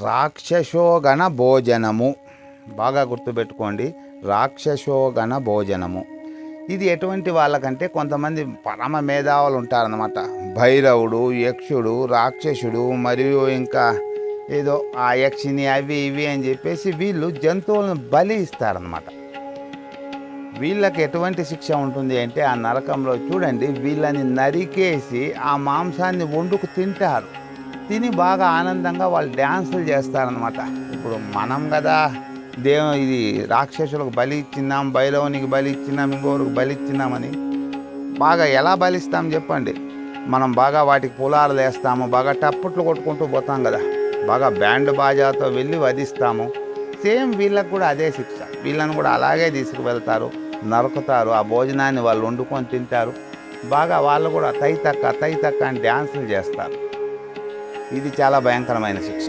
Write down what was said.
రాక్షసోగణ భోజనము బాగా గుర్తుపెట్టుకోండి రాక్షసోగణ భోజనము ఇది ఎటువంటి వాళ్ళకంటే కొంతమంది పరమ మేధావులు ఉంటారన్నమాట. భైరవుడు యక్షుడు రాక్షసుడు మరియు ఇంకా ఏదో ఆ యక్షిని అవి ఇవి అని చెప్పేసి వీళ్ళు జంతువులను బలి ఇస్తారనమాట వీళ్ళకి ఎటువంటి శిక్ష ఉంటుంది అంటే ఆ నరకంలో చూడండి వీళ్ళని నరికేసి ఆ మాంసాన్ని వండుకు తింటారు. తిని బాగా ఆనందంగా వాళ్ళు డ్యాన్సులు చేస్తారనమాట ఇప్పుడు మనం కదా దేవ ఇది రాక్షసులకు బలి ఇచ్చినాం బైలవునికి బలి ఇచ్చినాం ఇంకోరికి బలి ఇచ్చినామని బాగా ఎలా బలిస్తాం చెప్పండి. మనం బాగా వాటికి పొలాలు వేస్తాము బాగా టప్పట్లు కొట్టుకుంటూ పోతాం కదా. బాగా బ్యాండ్ బాజాతో వెళ్ళి వధిస్తాము. సేమ్ వీళ్ళకు కూడా అదే శిక్ష. వీళ్ళని కూడా అలాగే తీసుకువెళ్తారు నరుకుతారు ఆ భోజనాన్ని వాళ్ళు వండుకొని తింటారు. బాగా వాళ్ళు కూడా తై తక్క తై తక్క అని డ్యాన్సులు చేస్తారు. ఇది చాలా భయంకరమైన శిక్ష.